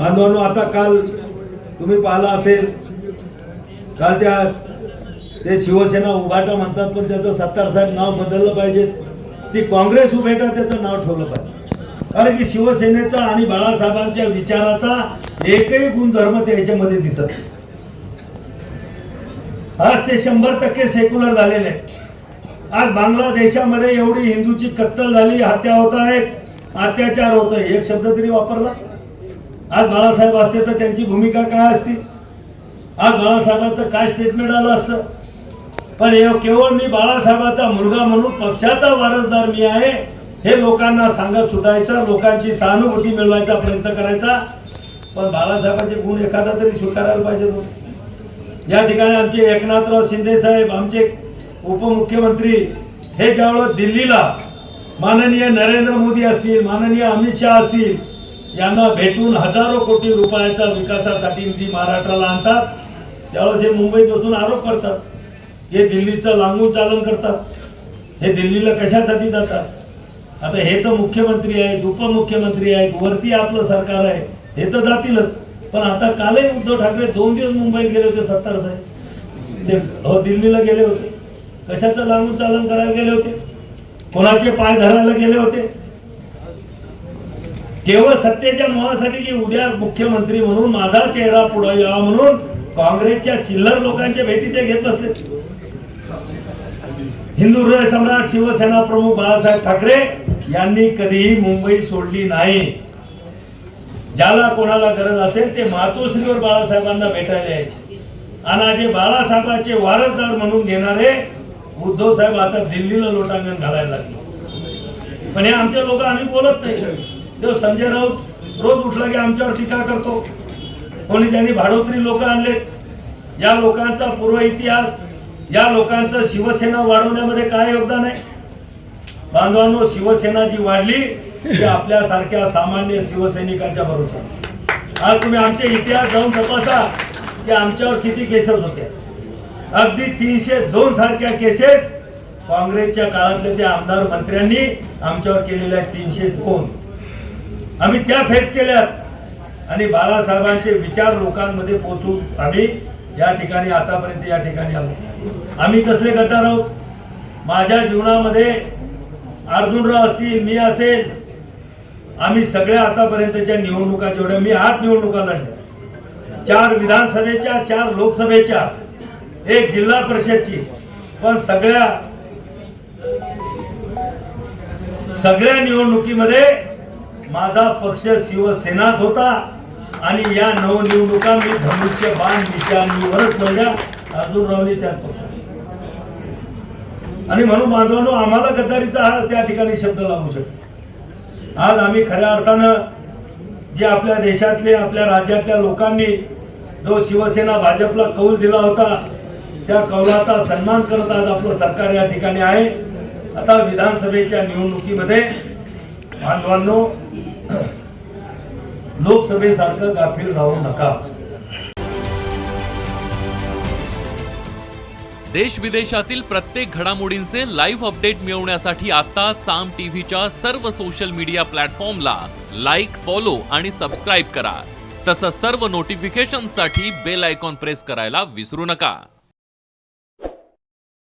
बांधवांनो आता काल तुम्ही पाहिला असेल काल त्या ते शिवसेना उभाटा म्हणतात पण त्याचं सत्तार साहेब नाव बदललं पाहिजे. ती काँग्रेस उभेटा त्याचं नाव ठेवलं पाहिजे. कारण की शिवसेनेचा आणि बाळासाहेबांच्या विचाराचा एकही गुणधर्म ते ह्याच्यामध्ये दिसत नाही. आज ते शंभर टक्के सेक्युलर झालेले आहेत. आज बांगलादेशामध्ये एवढी हिंदूची कत्तल झाली हत्या होत आहेत अत्याचार होत एक शब्द तरी वापरला? आज बाळासाहेब असते तर त्यांची भूमिका काय असती? आज बाळासाहेबांचं काय स्टेटमेंट आलं असतं? पण हे केवळ मी बाळासाहेबाचा मुलगा म्हणून पक्षाचा वारसदार मी आहे हे लोकांना सांगत सुटायचं लोकांची सहानुभूती मिळवायचा प्रयत्न करायचा. पण बाळासाहेबांचे गुण एखादा तरी स्वीकारायला पाहिजे तो. या ठिकाणी आमचे एकनाथराव शिंदे साहेब आमचे उपमुख्यमंत्री हे ज्यावेळेस दिल्लीला माननीय नरेंद्र मोदी असतील माननीय अमित शहा असतील यांना भेटून हजारो कोटी रुपयाच्या विकासासाठी निधी महाराष्ट्राला आणतात. त्यावेळेस हे मुंबईत बसून आरोप करतात. हे दिल्लीचं लांबून चालन करतात. हे दिल्लीला कशासाठी जातात? आता हे तर मुख्यमंत्री आहेत उपमुख्यमंत्री आहेत वरती आपलं सरकार आहे हे तर जातीलच. पण आता कालही उद्धव ठाकरे दोन दिवस मुंबईत गेले होते सत्तार साहेब. ते हो दिल्लीला गेले होते. कशाचं लांबून चालन करायला गेले होते? कोणाचे पाय धरायला गेले होते? केवळ सत्तेच्या मोहासाठी की उद्या मुख्यमंत्री म्हणून माझा चेहरा पुढे यावा म्हणून काँग्रेसच्या चिल्लर लोकांच्या भेटी ते घेत बसले. हिंदू हृदय सम्राट शिवसेना प्रमुख बाळासाहेब ठाकरे यांनी कधीही मुंबई सोडली नाही. ज्याला कोणाला गरज असेल ते मातोश्रीवर बाळासाहेबांना भेटायला यायचे. आणि जे बाळासाहेबांचे वारसदार म्हणून घेणारे उद्धव साहेब आता दिल्लीला लोटांगण घालायला लागले. पण हे आमच्या लोक आम्ही बोलत नाही. जो संजय राऊत रोज उठला की आमच्यावर टीका करतो. कोणी त्यांनी भाडोत्री लोक आणले या लोकांचा पूर्व इतिहास या लोकांचं शिवसेना वाढवण्यामध्ये काय योगदान आहे? बांधवांनो शिवसेना जी वाढली ती आपल्यासारख्या सामान्य शिवसैनिकांच्या बरोबर आज तुम्ही आमचे इतिहास जाऊन तपासा की आमच्यावर किती केसेस होते. अगदी तीनशे दोन सारख्या केसेस काँग्रेसच्या काळातल्या त्या आमदार मंत्र्यांनी आमच्यावर केलेल्या आहेत तीनशे दोन. आम्ही त्या फेस केल्यात. आणि बाळासाहेबांचे विचार लोकांमध्ये पोचून आम्ही या ठिकाणी आतापर्यंत या ठिकाणी आलो. आम्ही कसले गद्दार आहोत? माझ्या जीवनामध्ये अर्जुनराव असतील मी असेल. आम्ही सगळ्या आतापर्यंतच्या निवडणुका जेवढ्या मी आठ निवडणुका लढल्या चार विधानसभेच्या चार लोकसभेच्या एक जिल्हा परिषदची पण सगळ्या सगळ्या निवडणुकीमध्ये माझा पक्ष शिवसेनाच होता आणि या नवनिवडणुका मी धनुष्य बाण निशाणीवरच अर्जुन रावली त्यात पक्ष आणि म्हणून बांधवांनो आम्हाला गद्दारीचा हा त्या ठिकाणी शब्द लागू शकतो. आज आम्ही खऱ्या अर्थानं जे आपल्या देशातले आपल्या राज्यातल्या लोकांनी जो शिवसेना भाजपला कौल दिला होता त्या कौलाचा सन्मान करत आज आपलं सरकार या ठिकाणी आहे. आता विधानसभेच्या निवडणुकीमध्ये बांधवांनो लोकसभेसारखं गाफील राहू नका. देश विदेशातील प्रत्येक घडामोडींचे लाईव्ह अपडेट मिळवण्यासाठी आता साम टीव्हीच्या सर्व सोशल मीडिया प्लॅटफॉर्मला लाईक फॉलो आणि सबस्क्राईब करा. तसंच सर्व नोटिफिकेशनसाठी बेल आयकॉन प्रेस करायला विसरू नका.